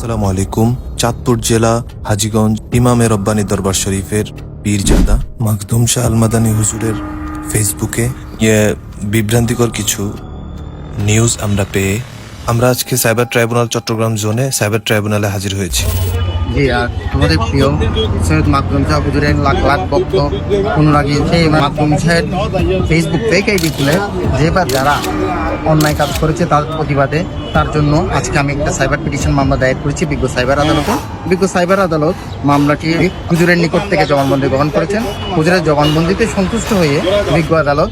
আসসালামু আলাইকুম, চাঁদপুর জেলা, হাজীগঞ্জ, ইমামে রব্বানী দরবার শরীফের পীরজাদা মাকদুম শাহ আলমাদানী হুজুরের ফেসবুকে ইয়ে বিভ্রান্তিকর কিছু নিউজ আমরা পেয়ে আমরা আজকে সাইবার ট্রাইব্যুনাল, চট্টগ্রাম জোনে সাইবার ট্রাইব্যুনালে হাজির হয়েছি। জি, আর প্রিয় সৈয়দ মাকদুম সাহেব হুজুরের লাখ লাখ ভক্ত অনুরাগী সেই মাকদুম সাহেব ফেসবুক যে বা যারা অন্যায় কাজ করেছে তার প্রতিবাদে। তার জন্য আজকে আমি একটা সাইবার পিটিশন মামলা দায়ের করেছি বিজ্ঞ সাইবার আদালতে। বিজ্ঞ সাইবার আদালত মামলাটি হুজুরের নিকট থেকে জবানবন্দি গ্রহণ করেছেন। হুজুরের জবানবন্দিতে সন্তুষ্ট হয়ে বিজ্ঞ আদালত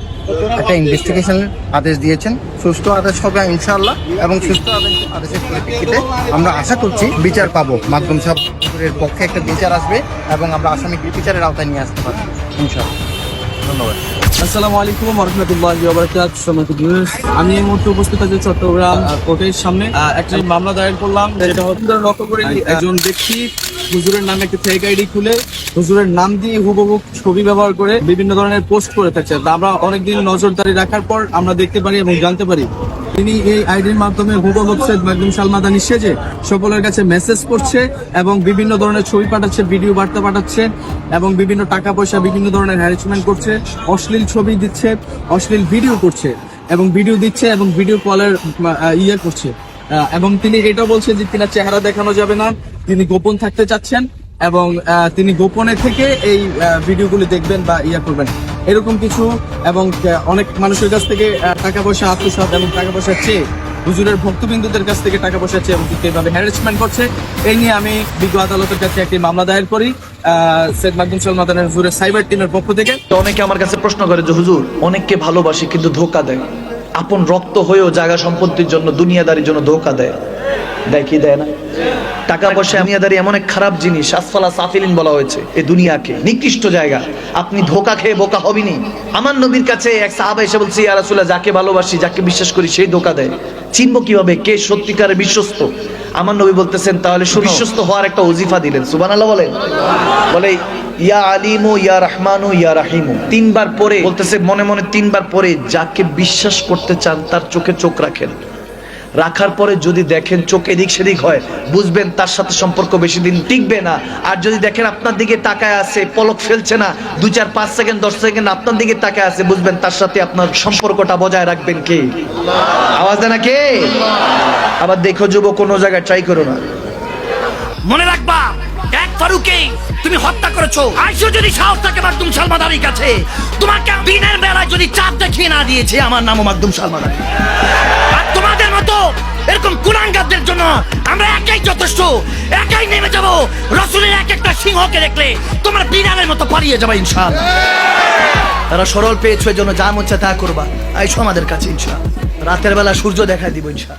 একটা ইনভেস্টিগেশনের আদেশ দিয়েছেন। সুস্থ আদেশ হবে ইনশাআল্লাহ এবং আদেশ- আদেশের পরিপ্রেক্ষিতে আমরা আশা করছি বিচার পাবো। মাধ্যম সাহেবের পক্ষে একটা বিচার আসবে এবং আমরা আসামিকে বিচারের আওতায় নিয়ে আসতে পারব, ইনশাআল্লাহ। ধন্যবাদ। আসসালামু আলাইকুম রহমতুল্লাহি ওয়াবারাকাত সম্মানিত ভিউয়ার্স আমি এই মুহূর্তে উপস্থিত আছি চট্টগ্রাম কোর্টের সামনে। একটা মামলা দায়ের করলাম যেটা হচ্ছে লক্ষ্য করে একজন ব্যক্তি হুজুরের নামে একটা ফেক আইডি খুলে হুজুরের নাম দিয়ে হুবহু ছবি ব্যবহার করে বিভিন্ন ধরনের পোস্ট করে থাকছে। আমরা অনেকদিন নজরদারি রাখার পর আমরা দেখতে পারি এবং জানতে পারি তিনি এই আইডির মাধ্যমে হুবহু সৈয়দ মাকদুম সালমাদানি সেজে সকলের কাছে মেসেজ করছে এবং বিভিন্ন ধরনের ছবি পাঠাচ্ছে ভিডিও বার্তা পাঠাচ্ছে এবং বিভিন্ন টাকা পয়সা বিভিন্ন ধরনের হ্যারাসমেন্ট করছে, অশ্লীল ছবি দিচ্ছে, অশ্লীল ভিডিও করছে এবং ভিডিও দিচ্ছে এবং ভিডিও কলের ইয়ে করছে। এবং তিনি এটা বলছে যে তিনার চেহারা দেখানো যাবে না। তিনি গোপন থাকতে চাচ্ছেন। এবং তিনি গোপনে থেকে এই ভিডিওগুলি দেখবেন বা ইয়া করবেন। এরকম কিছু এবং অনেক মানুষের কাছ থেকে টাকা পয়সা আত্মসাৎ এবং টাকা পয়সা চেয়ে, হুজুরের ভক্তবিন্দুদের কাছ থেকে টাকা পয়সা চেয়ে এবং এভাবে হ্যারাসমেন্ট করছে, এই নিয়ে আমি বিজ্ঞ আদালতের কাছে একটি মামলা দায়ের করি সালমাদানের হুজুরের সাইবার টিমের পক্ষ থেকে। অনেকে আমার কাছে প্রশ্ন করে যে, হুজুর, অনেককে ভালোবাসে কিন্তু ধোকা দেয়। আপন রক্ত হয়েও জায়গা সম্পত্তির জন্য, দুনিয়াদারির জন্য ধোকা দেয়। দেয় কি দেয় না? টাকা পয়সা দুনিয়াদারি এমন এক খারাপ জিনিস, আসফালা সাফিলিন বলা হয়েছে এই দুনিয়াকে। নিকৃষ্ট জায়গা। আপনি ধোকা খেয়ে বোকা হবিনি আমার নবীর কাছে এক সাহাবা এসে বলছি, ইয়া রাসূলুল্লাহ, যাকে ভালোবাসি, যাকে বিশ্বাস করি, সেই ধোকা দেয়। চিনবো কীভাবে? কে সত্যিকারের বিশ্বস্ত? আমার নবী বলতেছেন, তাহলে সুবিশ্বস্ত হওয়ার একটা ওজিফা দিলেন। সুবহানাল্লাহ বলেন। বলে, ইয়া আলিমু, ইয়া রহমানু, ইয়া রাহিমু। তিনবার পরে বলতেছে, মনে মনে তিনবার পরে, যাকে বিশ্বাস করতে চান, তার চোখে চোখ রাখেন। রাখার পরে যদি দেখেন চোখ এদিক সেদিক হয়, বুঝবেন তার সাথে সম্পর্ক বেশি দিন টিকবে না। আর যদি দেখেন আপনার দিকে তাকায় আছে, পলক ফেলছে না, দুই চার পাঁচ সেকেন্ড, দশ সেকেন্ড আপনার দিকে তাকায় আছে, বুঝবেন তার সাথে আপনার সম্পর্কটা বজায় রাখবেন কে? আওয়াজ দেয় না কে? আবার দেখো যুব কোনো জায়গায় ট্রাই করো না। মনে রাখবা, এক ফারুকে তুমি হত্যা করেছ। আইসো যদি সাহস থাকে মাকদুম সালমাদারির কাছে, তোমাকে দিনের বেলায় যদি চাঁদ দেখিয়ে না দিয়েছে, আমার নামও মাকদুম সালমাদারি এরকম কুরাঙ্গাদের জন্য আমরা একাই যথেষ্ট, একাই নেমে যাব। রসুলের এক একটা সিংহকে দেখলে তোমার বিড়ালের মতো পালিয়ে যাবে ইনশাল তারা সরল পেয়েছ এই জন্য যা মন তা করবা। আইসো আমাদের কাছে ইনশাল রাতের বেলা সূর্য দেখা দিব ইনশা